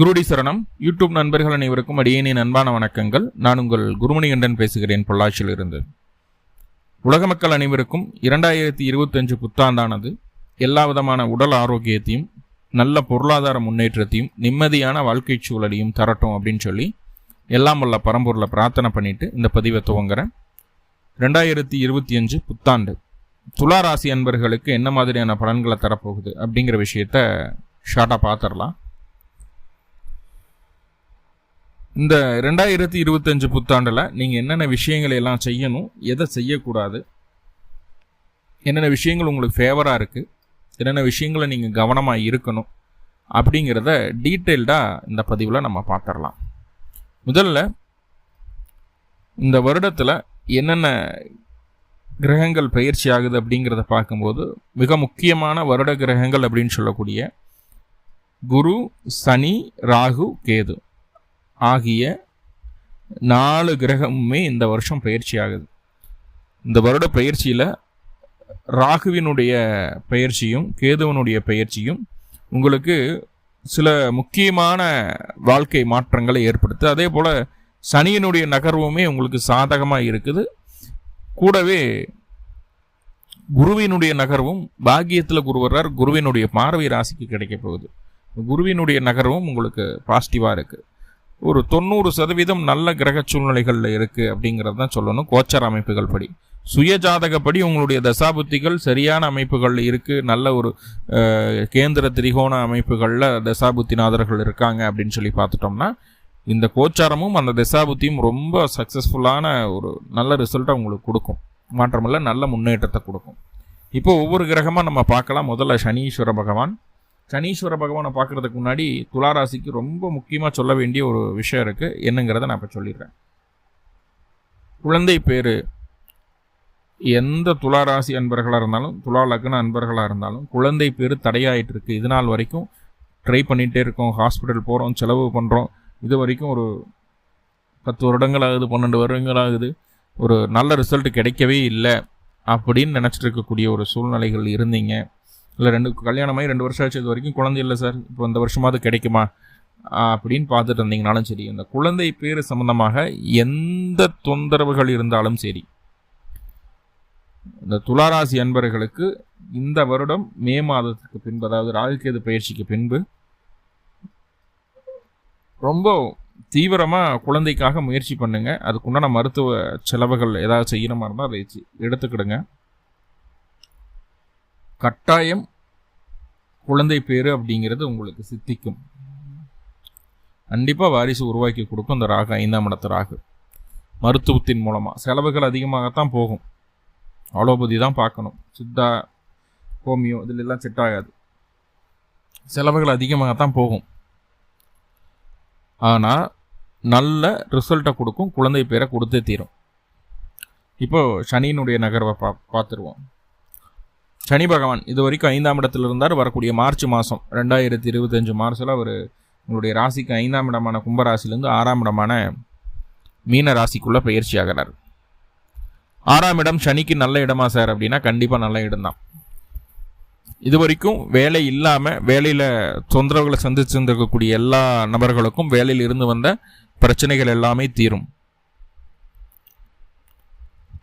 குருடி சரணம். யூடியூப் நண்பர்கள் அனைவருக்கும் அடியேனின் அன்பான வணக்கங்கள். நான் உங்கள் குருமணிகண்டன் பேசுகிறேன் பொள்ளாச்சியிலிருந்து. உலக மக்கள் அனைவருக்கும் இரண்டாயிரத்தி இருபத்தஞ்சு புத்தாண்டானது எல்லா விதமான உடல் ஆரோக்கியத்தையும் நல்ல பொருளாதார முன்னேற்றத்தையும் நிம்மதியான வாழ்க்கை சூழலையும் தரட்டும் அப்படின்னு சொல்லி எல்லாம் உள்ள பரம்பூரில் பிரார்த்தனை பண்ணிட்டு இந்த பதிவை துவங்குறேன். ரெண்டாயிரத்தி இருபத்தி அஞ்சு புத்தாண்டு. துலா ராசி அன்பர்களுக்கு என்ன மாதிரியான பலன்களை தரப்போகுது அப்படிங்கிற விஷயத்த ஷார்ட்டாக பார்த்துடலாம். இந்த ரெண்டாயிரத்தி இருபத்தஞ்சு புத்தாண்டில் நீங்கள் என்னென்ன விஷயங்களை எல்லாம் செய்யணும் எதை செய்யக்கூடாது என்னென்ன விஷயங்கள் உங்களுக்கு ஃபேவராக இருக்குது என்னென்ன விஷயங்களை நீங்கள் கவனமாக இருக்கணும் அப்படிங்கிறத டீட்டெயில்டாக இந்த பதிவில் நம்ம பார்த்துடலாம். முதல்ல இந்த வருடத்தில் என்னென்ன கிரகங்கள் பயிற்சி ஆகுது அப்படிங்கிறத பார்க்கும்போது மிக முக்கியமான வருட கிரகங்கள் அப்படின்னு சொல்லக்கூடிய குரு சனி ராகு கேது. ஆகிய நாலு கிரகமுமே இந்த வருஷம் பயிற்சி ஆகுது இந்த வருட பயிற்சியில் ராகுவினுடைய பயிற்சியும் கேதுவனுடைய பயிற்சியும் உங்களுக்கு சில முக்கியமான வாழ்க்கை மாற்றங்களை ஏற்படுத்து அதே போல் சனியினுடைய நகர்வுமே உங்களுக்கு சாதகமாக இருக்குது. கூடவே குருவினுடைய நகர்வும் பாக்கியத்தில் குரு வர்றார் குருவினுடைய பார்வை ராசிக்கு கிடைக்க போகுது. குருவினுடைய நகர்வும் உங்களுக்கு பாசிட்டிவாக இருக்குது ஒரு தொண்ணூறு சதவீதம் நல்ல கிரக சூழ்நிலைகளில் இருக்குது அப்படிங்கிறது தான் சொல்லணும் கோச்சர் அமைப்புகள் படி. சுயஜாதகப்படி உங்களுடைய தசாபுத்திகள் சரியான அமைப்புகளில் இருக்குது நல்ல ஒரு கேந்திர திரிகோண அமைப்புகளில் தசாபுத்திநாதர்கள் இருக்காங்க அப்படின்னு சொல்லி பார்த்துட்டோம்னா இந்த கோச்சாரமும் அந்த தசாபுத்தியும் ரொம்ப சக்ஸஸ்ஃபுல்லான ஒரு நல்ல ரிசல்ட்டை உங்களுக்கு கொடுக்கும். மாற்றமில்ல நல்ல முன்னேற்றத்தை கொடுக்கும். இப்போ ஒவ்வொரு கிரகமாக நம்ம பார்க்கலாம். முதல்ல சனீஸ்வர பகவான் சனீஸ்வர பகவானை பார்க்குறதுக்கு முன்னாடி துளாராசிக்கு ரொம்ப முக்கியமாக சொல்ல வேண்டிய ஒரு விஷயம் இருக்குது என்னங்கிறத நான் இப்போ சொல்லிடுறேன். குழந்தை பேர் எந்த துளாராசி அன்பர்களாக இருந்தாலும் துலா லக்ன அன்பர்களாக இருந்தாலும் குழந்தை பேர் தடையாயிட்டுருக்கு இது நாள் வரைக்கும் ட்ரை பண்ணிகிட்டே இருக்கோம். ஹாஸ்பிட்டல் போகிறோம் செலவு பண்ணுறோம் இது வரைக்கும் ஒரு பத்து வருடங்கள் ஆகுது பன்னெண்டு வருடங்கள் ஆகுது ஒரு நல்ல ரிசல்ட் கிடைக்கவே இல்லை. அப்படின்னு நினச்சிட்டு இருக்கக்கூடிய ஒரு சூழ்நிலைகள் இருந்தீங்க. இல்லை ரெண்டு கல்யாணமாகி ரெண்டு வருஷம் ஆச்சு இது வரைக்கும் குழந்தை இல்லை சார். இப்போ இந்த வருஷமாவது கிடைக்குமா? அப்படின்னு பார்த்துட்டு இருந்தீங்கனாலும் சரி இந்த குழந்தை பேர் சம்மந்தமாக எந்த தொந்தரவுகள் இருந்தாலும் சரி இந்த துளாராசி அன்பர்களுக்கு இந்த வருடம் மே மாதத்துக்கு பின்பு அதாவது ராகுகேது பயிற்சிக்கு பின்பு ரொம்ப தீவிரமாக குழந்தைக்காக முயற்சி பண்ணுங்கள் அதுக்குண்டான மருத்துவ செலவுகள் ஏதாவது செய்கிற மாதிரி இருந்தால் அதை எடுத்துக்கிடுங்க. கட்டாயம் குழந்தை பேர் அப்படிங்கிறது உங்களுக்கு சித்திக்கும். கண்டிப்பாக வாரிசு உருவாக்கி கொடுக்கும் அந்த ராகு ஐந்தாம் இடத்து ராகு. மருத்துவத்தின் மூலமாக செலவுகள் அதிகமாகத்தான் போகும். அலோபதி தான் பார்க்கணும். சித்தா ஹோமியோ இதில் எல்லாம் செட் ஆகாது. செலவுகள் அதிகமாகத்தான் போகும். ஆனால் நல்ல ரிசல்ட்டை கொடுக்கும். குழந்தை பேரை கொடுத்தே தீரும். இப்போது சனியினுடைய நகர்வை பா பார்த்துருவோம். சனி பகவான் இது வரைக்கும் ஐந்தாம் இடத்துல இருந்தார். வரக்கூடிய மார்ச் மாதம் ரெண்டாயிரத்தி இருபத்தஞ்சு மார்ச்சில் அவர் உங்களுடைய ராசிக்கு ஐந்தாம் இடமான கும்பராசிலேருந்து ஆறாம் இடமான மீன ராசிக்குள்ளே பயிற்சி ஆகிறார். ஆறாம் இடம் சனிக்கு நல்ல இடமா சார் அப்படின்னா கண்டிப்பாக நல்ல இடம் தான். இது வரைக்கும் வேலை இல்லாமல் வேலையில் தொந்தரவுகளை சந்திச்சிருந்திருக்கக்கூடிய எல்லா நபர்களுக்கும் வேலையில் இருந்து வந்த பிரச்சனைகள் எல்லாமே தீரும்.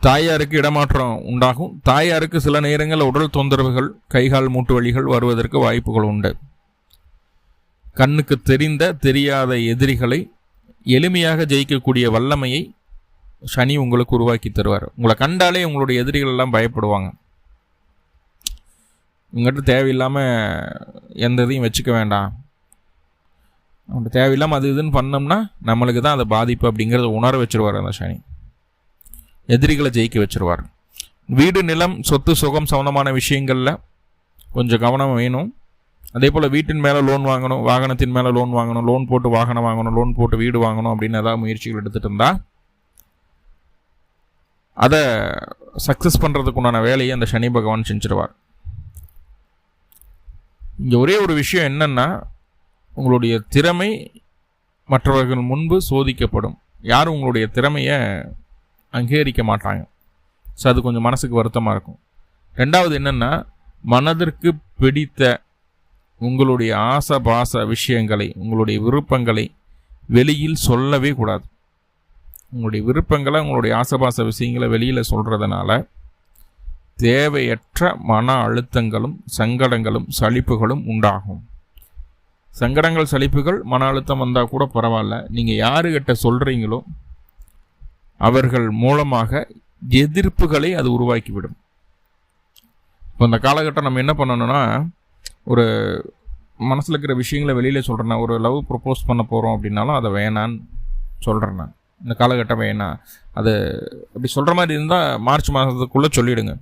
தாயாருக்கு இடமாற்றம் உண்டாகும். தாயாருக்கு சில நேரங்களில் உடல் தொந்தரவுகள் கைகால் மூட்டு வழிகள் வருவதற்கு வாய்ப்புகள் உண்டு. கண்ணுக்கு தெரிந்த தெரியாத எதிரிகளை எளிமையாக ஜெயிக்கக்கூடிய வல்லமையை சனி உங்களுக்கு உருவாக்கி தருவார். உங்களை கண்டாலே உங்களுடைய எதிரிகள் எல்லாம் பயப்படுவாங்க. உங்கள்கிட்ட தேவையில்லாமல் எந்த இதையும் வச்சுக்க வேண்டாம். அவங்கள்ட்ட தேவையில்லாமல் அது இதுன்னு பண்ணோம்னா நம்மளுக்கு தான் அதை பாதிப்பு அப்படிங்கிறத உணர வச்சுருவார் அந்த சனி. எதிரிகளை ஜெயிக்க வச்சுருவார். வீடு நிலம் சொத்து சுகம் சம்மந்தமான விஷயங்களில் கொஞ்சம் கவனம் வேணும். அதே போல் வீட்டின் மேலே லோன் வாங்கணும் வாகனத்தின் மேலே லோன் வாங்கணும் லோன் போட்டு வாகனம் வாங்கணும் லோன் போட்டு வீடு வாங்கணும் அப்படின்னு ஏதாவது முயற்சிகள் எடுத்துகிட்டு இருந்தால் அதை சக்ஸஸ் பண்ணுறதுக்கு உண்டான வேலையை அந்த சனி பகவான் செஞ்சிருவார். இங்கே ஒரே ஒரு விஷயம் என்னென்னா உங்களுடைய திறமை மற்றவர்கள் முன்பு சோதிக்கப்படும். யாரும் உங்களுடைய திறமையை அங்கீகரிக்க மாட்டாங்க. ஸோ அது கொஞ்சம் மனசுக்கு வருத்தமாக இருக்கும். ரெண்டாவது என்னென்னா மனதிற்கு பிடித்த உங்களுடைய ஆசை பாச விஷயங்களை உங்களுடைய விருப்பங்களை வெளியில் சொல்லவே கூடாது. உங்களுடைய விருப்பங்களை உங்களுடைய ஆசபாச விஷயங்களை வெளியில் சொல்கிறதுனால தேவையற்ற மன அழுத்தங்களும் சங்கடங்களும் சலிப்புகளும் உண்டாகும். சங்கடங்கள் சலிப்புகள் மன அழுத்தம் வந்தால் கூட பரவாயில்ல. நீங்கள் யாருக்கிட்ட சொல்கிறீங்களோ அவர்கள் மூலமாக எதிர்ப்புகளை அது உருவாக்கிவிடும். இப்போ இந்த காலகட்டம் நம்ம என்ன பண்ணணும்னா ஒரு மனசில் இருக்கிற விஷயங்களை வெளியில் சொல்கிறேன்னா ஒரு லவ் ப்ரப்போஸ் பண்ண போகிறோம் அப்படின்னாலும் அதை வேணான்னு சொல்கிறேன் நான். இந்த காலகட்டம் வேணாம் அது அப்படி சொல்கிற மாதிரி இருந்தால் மார்ச் மாதத்துக்குள்ளே சொல்லிவிடுங்க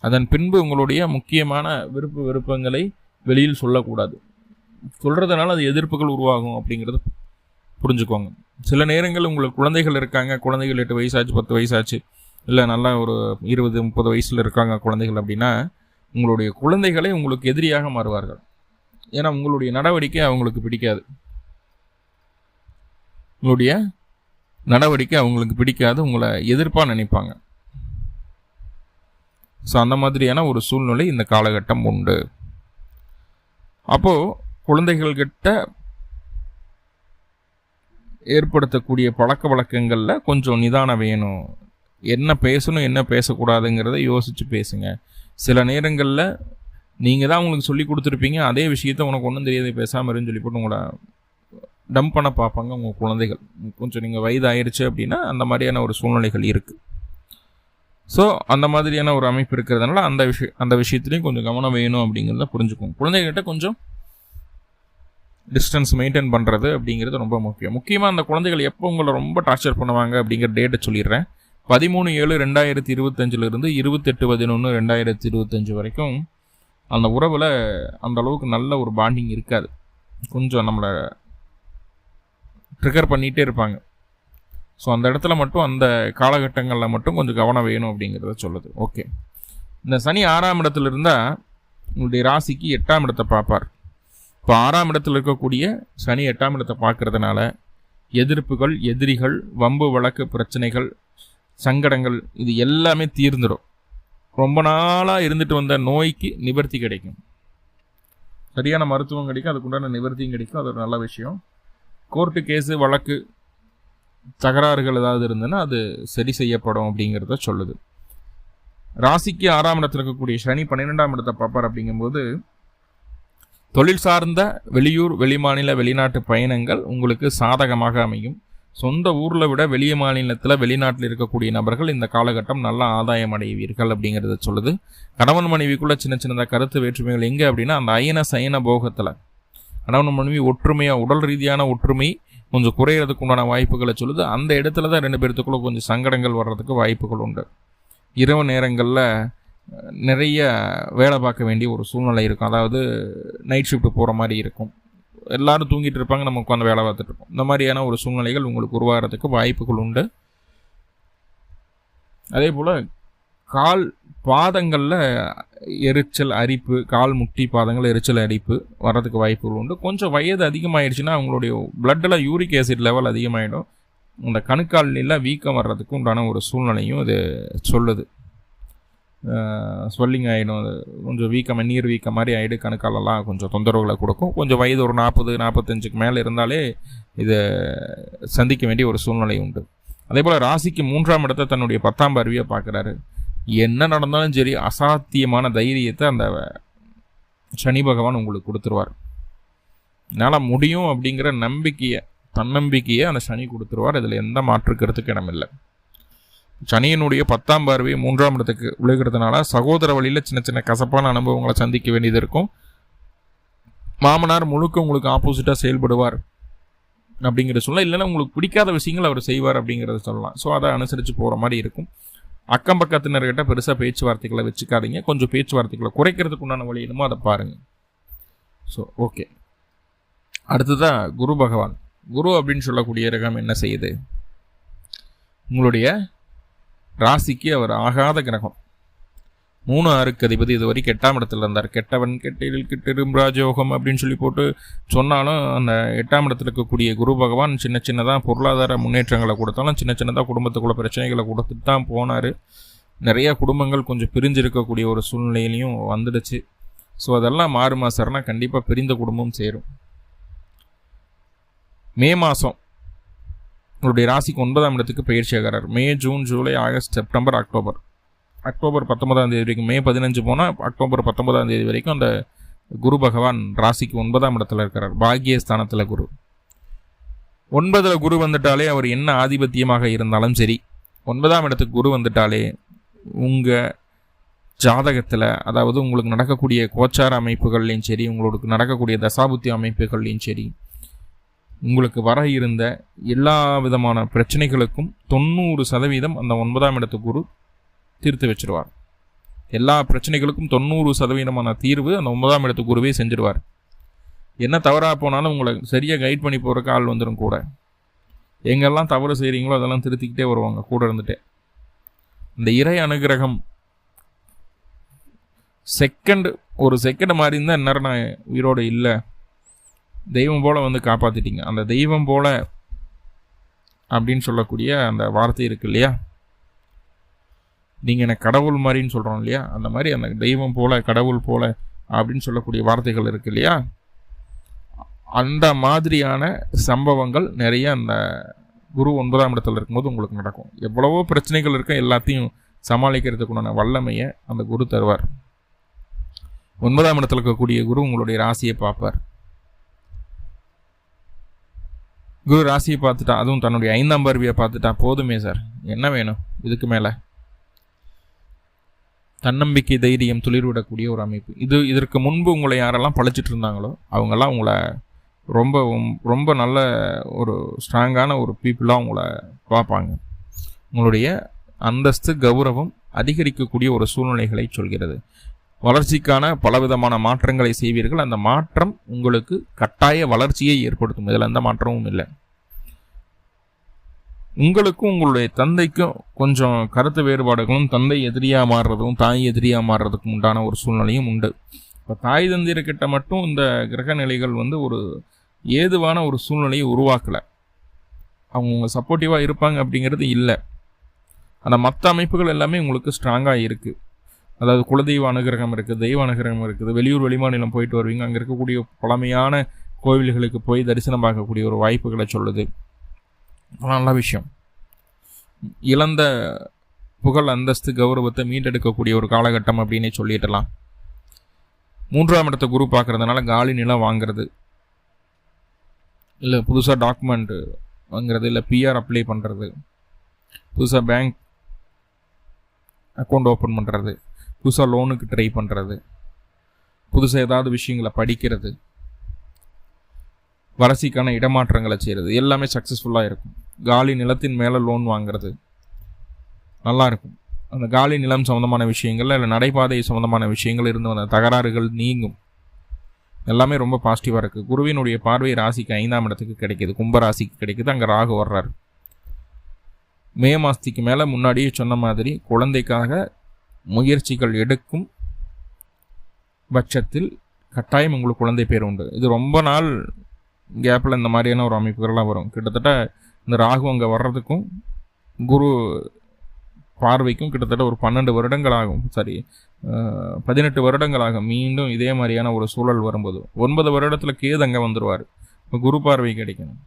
அதன் பின்பு உங்களுடைய முக்கியமான விருப்ப விருப்பங்களை வெளியில் சொல்லக்கூடாது. சொல்கிறதுனால அது எதிர்ப்புகள் உருவாகும் அப்படிங்கிறது புரிஞ்சுக்கோங்க. சில நேரங்கள் உங்களுக்கு குழந்தைகள் இருக்காங்க குழந்தைகள் எட்டு வயசாச்சு பத்து வயசாச்சு இல்லை நல்லா ஒரு இருபது முப்பது வயசில் இருக்காங்க குழந்தைகள் அப்படின்னா உங்களுடைய குழந்தைகளை உங்களுக்கு எதிரியாக மாறுவார்கள். ஏன்னா உங்களுடைய நடவடிக்கை அவங்களுக்கு பிடிக்காது. உங்களுடைய நடவடிக்கை அவங்களுக்கு பிடிக்காது உங்களை எதிர்ப்பாக நினைப்பாங்க. ஸோ அந்த மாதிரியான ஒரு சூழ்நிலை இந்த காலகட்டம் உண்டு. அப்போது குழந்தைகள்கிட்ட ஏற்படுத்தக்கூடிய பழக்க வழக்கங்களில் கொஞ்சம் நிதானம் வேணும். என்ன பேசணும் என்ன பேசக்கூடாதுங்கிறத யோசித்து பேசுங்க. சில நேரங்களில் நீங்கள் தான் உங்களுக்கு சொல்லி கொடுத்துருப்பீங்க அதே விஷயத்த உனக்கு ஒன்றும் தெரியாது பேசாமல் இருன்னு சொல்லி போட்டு உங்களை டம்ப் பண்ண பார்ப்பாங்க உங்கள் குழந்தைகள். கொஞ்சம் நீங்கள் வயதாயிருச்சு அப்படின்னா அந்த மாதிரியான ஒரு சூழ்நிலைகள் இருக்குது ஸோ அந்த மாதிரியான ஒரு அமைப்பு இருக்கிறதுனால அந்த விஷய அந்த விஷயத்துலேயும் கொஞ்சம் கவனம் வேணும் அப்படிங்கிறத புரிஞ்சுக்கும் குழந்தைகிட்ட கொஞ்சம் டிஸ்டன்ஸ் மெயின்டைன் பண்ணுறது அப்படிங்கிறது ரொம்ப முக்கியம். முக்கியமாக அந்த குழந்தைகள் எப்போ உங்களை ரொம்ப டார்ச்சர் பண்ணுவாங்க அப்படிங்கிற டேட்டை சொல்லிடுறேன். பதிமூணு ஏழு ரெண்டாயிரத்தி இருபத்தஞ்சிலிருந்து இருபத்தெட்டு பதினொன்று ரெண்டாயிரத்தி இருபத்தஞ்சி வரைக்கும் அந்த உறவில் அந்த அளவுக்கு நல்ல ஒரு பாண்டிங் இருக்காது. கொஞ்சம் நம்மளை ட்ரிகர் பண்ணிகிட்டே இருப்பாங்க. ஸோ அந்த இடத்துல மட்டும் அந்த காலகட்டங்களில் மட்டும் கொஞ்சம் கவனம் வேணும் அப்படிங்கிறத சொல்லுது. ஓகே இந்த சனி ஆறாம் இடத்துல இருந்தால் உங்களுடைய ராசிக்கு எட்டாம் இடத்தை பார்ப்பார். இப்போ ஆறாம் இடத்துல இருக்கக்கூடிய சனி எட்டாம் இடத்தை பார்க்கறதுனால எதிர்ப்புகள் எதிரிகள் வம்பு வழக்கு பிரச்சனைகள் சங்கடங்கள் இது எல்லாமே தீர்ந்துடும். ரொம்ப நாளாக இருந்துட்டு வந்த நோய்க்கு நிவர்த்தி கிடைக்கும். சரியான மருத்துவம் கிடைக்கும் அதுக்குண்டான நிவர்த்தியும் கிடைக்கும் அது ஒரு நல்ல விஷயம். கோர்ட்டு கேஸு வழக்கு தகராறுகள் ஏதாவது இருந்ததுன்னா அது சரி செய்யப்படும் அப்படிங்கிறத சொல்லுது. ராசிக்கு ஆறாம் இடத்துல இருக்கக்கூடிய சனி பன்னிரெண்டாம் இடத்தை பார்ப்பார் அப்படிங்கும்போது தொழில் சார்ந்த வெளியூர் வெளிமாநில வெளிநாட்டு பயணங்கள் உங்களுக்கு சாதகமாக அமையும். சொந்த ஊரில் விட வெளிய மாநிலத்தில் வெளிநாட்டில் இருக்கக்கூடிய நபர்கள் இந்த காலகட்டம் நல்ல ஆதாயம் அடைவீர்கள் அப்படிங்கிறத சொல்லுது. கணவன் மனைவிக்குள்ளே சின்ன சின்னதாக கருத்து வேற்றுமைகள் எங்கே அப்படின்னா அந்த அயன சயன போகத்தில். கணவன் மனைவி ஒற்றுமையாக உடல் ரீதியான ஒற்றுமை கொஞ்சம் குறையிறதுக்கு உண்டான வாய்ப்புகளை சொல்லுது. அந்த இடத்துல தான் ரெண்டு பேர்த்துக்குள்ளே கொஞ்சம் சங்கடங்கள் வர்றதுக்கு வாய்ப்புகள் உண்டு. இரவு நேரங்களில் நிறைய வேலை பார்க்க வேண்டிய ஒரு சூழ்நிலை இருக்கும். அதாவது நைட் ஷிஃப்ட் போகிற மாதிரி இருக்கும். எல்லோரும் தூங்கிட்டு இருப்பாங்க நம்ம உட்காந்து வேலை பார்த்துட்டு இருப்போம். இந்த மாதிரியான ஒரு சூழ்நிலைகள் உங்களுக்கு உருவாகிறதுக்கு வாய்ப்புகள் உண்டு. அதே போல் கால் பாதங்களில் எரிச்சல் அரிப்பு கால் முட்டி பாதங்கள் எரிச்சல் அரிப்பு வர்றதுக்கு வாய்ப்புகள் உண்டு. கொஞ்சம் வயது அதிகமாகிடுச்சுன்னா அவங்களுடைய பிளட்டில் யூரிக் ஆசிட் லெவல் அதிகமாகிடும் அந்த கணுக்காலில் வீக்கம் வர்றதுக்கு உண்டான ஒரு சூழ்நிலையும் இது சொல்லுது. ஸ்வெல்லிங் ஆகிடும் கொஞ்சம் வீக்கம் நீர் வீக்கம் மாதிரி ஆகிடு கணுக்காலெல்லாம் கொஞ்சம் தொந்தரவுகளை கொடுக்கும். கொஞ்சம் வயது ஒரு நாற்பது நாற்பத்தஞ்சுக்கு மேலே இருந்தாலே இதை சந்திக்க வேண்டிய ஒரு சூழ்நிலை உண்டு. அதே போல் ராசிக்கு மூன்றாம் இடத்தை தன்னுடைய பத்தாம் பார்வையை பார்க்குறாரு. என்ன நடந்தாலும் சரி அசாத்தியமான தைரியத்தை அந்த சனி பகவான் உங்களுக்கு கொடுத்துருவார். என்னால் முடியும் அப்படிங்கிற நம்பிக்கையை தன்னம்பிக்கையை அந்த சனி கொடுத்துருவார். இதில் எந்த மாற்றுக்கிறதுக்கு இடமில்லை. சனியினுடைய பத்தாம் பார்வை மூன்றாம் இடத்துக்கு விழுகிறதுனால சகோதர வழியில் சின்ன சின்ன கசப்பான அனுபவங்களை சந்திக்க வேண்டியது இருக்கும். மாமனார் முழுக்க உங்களுக்கு ஆப்போசிட்டாக செயல்படுவார் அப்படிங்கிறத சொல்ல இல்லைன்னா உங்களுக்கு பிடிக்காத விஷயங்கள் அவர் செய்வார் அப்படிங்கிறத சொல்லலாம். ஸோ அதை அனுசரித்து போகிற மாதிரி இருக்கும். அக்கம் பக்கத்தினர்கிட்ட பெருசாக பேச்சுவார்த்தைகளை வச்சுக்காதீங்க. கொஞ்சம் பேச்சுவார்த்தைகளை குறைக்கிறதுக்கு உண்டான வழி என்னமோ அதை பாருங்கள் ஸோ ஓகே அடுத்ததான் குரு பகவான். குரு அப்படின்னு சொல்லக்கூடிய ரகம் என்ன செய்யுது? உங்களுடைய ராசிக்கு அவர் ஆகாத கிரகம். மூணு ஆறுக்கு அதிபதி இது வரைக்கும் எட்டாம் இடத்துல இருந்தார். கெட்டவன் கெட்டில் கெட்டிரும் ராஜயோகம் அப்படின்னு சொல்லி போட்டு சொன்னாலும் அந்த எட்டாம் இடத்துல இருக்கக்கூடிய குரு பகவான் சின்ன சின்னதாக பொருளாதார முன்னேற்றங்களை கொடுத்தாலும் சின்ன சின்னதாக குடும்பத்துக்குள்ள பிரச்சனைகளை கொடுத்துட்டு தான் போனார். நிறைய குடும்பங்கள் கொஞ்சம் பிரிஞ்சிருக்கக்கூடிய ஒரு சூழ்நிலையிலையும் வந்துடுச்சு. ஸோ அதெல்லாம் மாறு மாசம்னா கண்டிப்பாக பிரிந்த குடும்பம் சேரும். மே மாதம் உங்களுடைய ராசிக்கு ஒன்பதாம் இடத்துக்கு பயிற்சி ஆகிறார் May June July August September October. October பத்தொன்பதாம் தேதி வரைக்கும் மே பதினஞ்சு போனால் அக்டோபர் பத்தொன்பதாம் தேதி வரைக்கும் அந்த குரு பகவான் ராசிக்கு ஒன்பதாம் இடத்துல இருக்கிறார். பாக்கியஸ்தானத்தில் குரு. ஒன்பதில் குரு வந்துட்டாலே அவர் என்ன ஆதிபத்தியமாக இருந்தாலும் சரி. ஒன்பதாம் இடத்துக்கு குரு வந்துட்டாலே உங்கள் ஜாதகத்தில் அதாவது உங்களுக்கு நடக்கக்கூடிய கோச்சார அமைப்புகள்லையும் சரி உங்களுக்கு நடக்கக்கூடிய தசாபுத்தி அமைப்புகள்லையும் சரி உங்களுக்கு வர இருந்த எல்லா விதமான பிரச்சனைகளுக்கும் தொண்ணூறு சதவீதம் அந்த ஒன்பதாம் இடத்து குரு தீர்த்து வச்சிருவார். எல்லா பிரச்சனைகளுக்கும் தொண்ணூறு சதவீதமான தீர்வு அந்த ஒன்பதாம் இடத்து குருவே செஞ்சிருவார். என்ன தவறாக போனாலும் உங்களை சரியாக கைட் பண்ணி போகிறக்கு ஆள் வந்துடும் கூட. எங்கெல்லாம் தவறு செய்கிறீங்களோ அதெல்லாம் திருத்திக்கிட்டே வருவாங்க கூட இருந்துட்டு. இந்த இறை அனுகிரகம் செகண்ட் ஒரு செகண்ட் மாதிரி இருந்தால் இந்நேரம் நான் உயிரோடு இல்லை. தெய்வம் போல் வந்து காப்பாற்றிட்டீங்க அந்த தெய்வம் போல் அப்படின்னு சொல்லக்கூடிய அந்த வார்த்தை இருக்கு இல்லையா? நீங்கள் எனக்கு கடவுள் மாதிரின்னு சொல்கிறோம் இல்லையா? அந்த மாதிரி அந்த தெய்வம் போல் கடவுள் போல் அப்படின்னு சொல்லக்கூடிய வார்த்தைகள் இருக்கு இல்லையா? அந்த மாதிரியான சம்பவங்கள் நிறைய அந்த குரு ஒன்பதாம் இடத்துல இருக்கும்போது உங்களுக்கு நடக்கும். எவ்வளவோ பிரச்சனைகள் இருக்க எல்லாத்தையும் சமாளிக்கிறதுக்குண்டான வல்லமையை அந்த குரு தருவார். ஒன்பதாம் இடத்துல இருக்கக்கூடிய குரு உங்களுடைய ராசியை பார்ப்பார். குரு ராசியை பார்த்துட்டா அதுவும் தன்னுடைய ஐந்தாம் பார்வையை பார்த்துட்டா போதுமே சார். என்ன வேணும்? இதுக்கு மேலே. தன்னம்பிக்கை தைரியம் துளிர்விடக்கூடிய ஒரு அமைப்பு. இது இதற்கு முன்பு உங்களை யாரெல்லாம் பழிச்சிட்டு இருந்தாங்களோ அவங்கெல்லாம் உங்களை ரொம்ப ரொம்ப நல்ல ஒரு ஸ்ட்ராங்கான ஒரு பீப்புளாக உங்களை பார்ப்பாங்க. உங்களுடைய அந்தஸ்து கௌரவம் அதிகரிக்கக்கூடிய ஒரு சூழ்நிலைகளை சொல்கிறது. வளர்ச்சிக்கான பலவிதமான மாற்றங்களை செய்வீர்கள். அந்த மாற்றம் உங்களுக்கு கட்டாய வளர்ச்சியை ஏற்படுத்தும். இதில் எந்த மாற்றமும் இல்லை. உங்களுக்கும் உங்களுடைய தந்தைக்கும் கொஞ்சம் கருத்து வேறுபாடுகளும் தந்தை எதிரியாக மாறுறதும் தாய் எதிரியாக மாறுறதுக்கும் உண்டான ஒரு சூழ்நிலையும் உண்டு. இப்போ தாய் தந்திரக்கிட்ட மட்டும் இந்த கிரக நிலைகள் வந்து ஒரு ஏதுவான ஒரு சூழ்நிலையை உருவாக்கலை. அவங்க சப்போர்ட்டிவாக இருப்பாங்க அப்படிங்கிறது இல்லை. ஆனால் மற்ற அமைப்புகள் எல்லாமே உங்களுக்கு ஸ்ட்ராங்காக இருக்குது அதாவது குலதெய்வ அனுகிரகம் இருக்குது தெய்வ அனுகிரகம் இருக்குது வெளியூர் வெளிமாநிலம் போயிட்டு வருவீங்க. அங்கே இருக்கக்கூடிய பழமையான கோவில்களுக்கு போய் தரிசனம் பார்க்கக்கூடிய ஒரு வாய்ப்புகளை சொல்லுது. நல்ல விஷயம். இழந்த புகழ் அந்தஸ்து கௌரவத்தை மீண்டெடுக்கக்கூடிய ஒரு காலகட்டம் அப்படின்னே சொல்லிடலாம். மூன்றாம் இடத்த குரு பார்க்கறதுனால காலி நிலம் வாங்குறது. இல்லை புதுசாக டாக்குமெண்ட் வாங்குறது இல்லை பிஆர் அப்ளை பண்ணுறது புதுசாக பேங்க் அக்கௌண்ட் ஓப்பன் பண்ணுறது புதுசாக லோனுக்கு ட்ரை பண்ணுறது புதுசாக ஏதாவது விஷயங்களை படிக்கிறது. வளர்ச்சிக்கான இடமாற்றங்களை செய்கிறது எல்லாமே சக்ஸஸ்ஃபுல்லாக இருக்கும். காலி நிலத்தின் மேலே லோன் வாங்குறது நல்லாயிருக்கும் அந்த காலி நிலம் சம்மந்தமான விஷயங்கள் இல்லை நடைபாதை சம்மந்தமான விஷயங்கள் இருந்து வந்த தகராறுகள் நீங்கும். எல்லாமே ரொம்ப பாசிட்டிவாக இருக்குது குருவினுடைய பார்வை ராசிக்கு ஐந்தாம் இடத்துக்கு கிடைக்கிது. கும்பராசிக்கு கிடைக்கிது. அங்கே ராகு வர்றார். மே மாதத்துக்கு மேலே முன்னாடியே சொன்ன மாதிரி குழந்தைக்காக முயற்சிகள் எடுக்கும் பட்சத்தில் கட்டாயம் உங்களுக்கு குழந்தை பேர் உண்டு. இது ரொம்ப நாள் கேப்பில் இந்த மாதிரியான ஒரு அமைப்புகள்லாம் வரும். கிட்டத்தட்ட இந்த ராகு அங்கே வர்றதுக்கும் குரு பார்வைக்கும் கிட்டத்தட்ட ஒரு பன்னெண்டு வருடங்கள் ஆகும் சாரி பதினெட்டு வருடங்கள் ஆகும் மீண்டும் இதே மாதிரியான ஒரு சூழல் வரும்போது. ஒன்பது வருடத்தில் கேது அங்கே வந்துடுவார் இப்போ குரு பார்வை கிடைக்கணும்.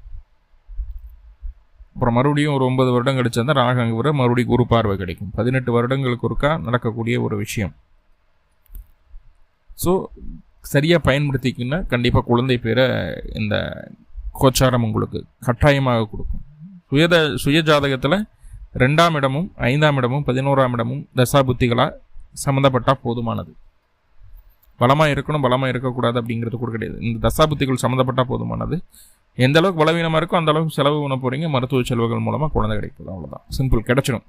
அப்புறம் மறுபடியும் ஒரு ஒன்பது வருடம் கழிச்சா ராகு அங்கே வர மறுபடியும் குரு பார்வை கிடைக்கும். பதினெட்டு வருடங்களுக்கு ஒருக்கா நடக்கக்கூடிய ஒரு விஷயம். ஸோ சரியாக பயன்படுத்திக்கின்னா கண்டிப்பாக குழந்தை பேரை இந்த கோச்சாரம் உங்களுக்கு கட்டாயமாக கொடுக்கும். சுயத சுய ஜாதகத்தில் ரெண்டாம் இடமும் ஐந்தாம் இடமும் பதினோராம் இடமும் தசாபுத்திகளாக சம்மந்தப்பட்டால் போதுமானது. பலமாக இருக்கணும் பலமாக இருக்கக்கூடாது அப்படிங்கிறது கூட கிடையாது. இந்த தசாபுத்திகள் சம்மந்தப்பட்டால் போதுமானது. எந்த அளவுக்கு பலவீனமாக இருக்கோ அந்த அளவுக்கு செலவு பண்ண போகிறீங்க மருத்துவ செலவுகள் மூலமாக குழந்தை கிடைக்குது அவ்வளோதான் சிம்பிள் கிடச்சிடும்.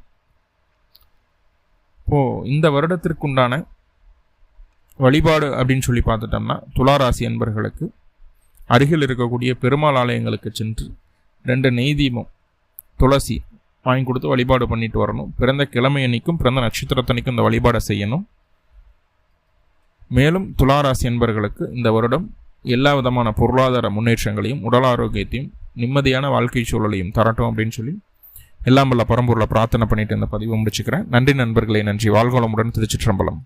இப்போது இந்த வருடத்திற்குண்டான வழிபாடு அப்படின்னு சொல்லி பார்த்துட்டோம்னா துளாராசி அன்பர்களுக்கு அருகில் இருக்கக்கூடிய பெருமாள் ஆலயங்களுக்கு சென்று ரெண்டு நெய் தீபம் துளசி வாங்கி கொடுத்து வழிபாடு பண்ணிட்டு வரணும். பிறந்த கிழமை அன்னைக்கும் பிறந்த நட்சத்திரத்தன்னைக்கும் இந்த வழிபாடை செய்யணும். மேலும் துளாராசி என்பர்களுக்கு இந்த வருடம் எல்லா விதமான பொருளாதார முன்னேற்றங்களையும் உடல் ஆரோக்கியத்தையும் நிம்மதியான வாழ்க்கை சூழலையும் தரட்டும் அப்படின்னு சொல்லி எல்லாம் வல்ல பரம்பூரில் பிரார்த்தனை பண்ணிட்டு இந்த பதிவை முடிச்சுக்கிறேன். நன்றி நண்பர்களை நன்றி. வாழ்கோளமுடன் திருச்சிற்றம்பலம்.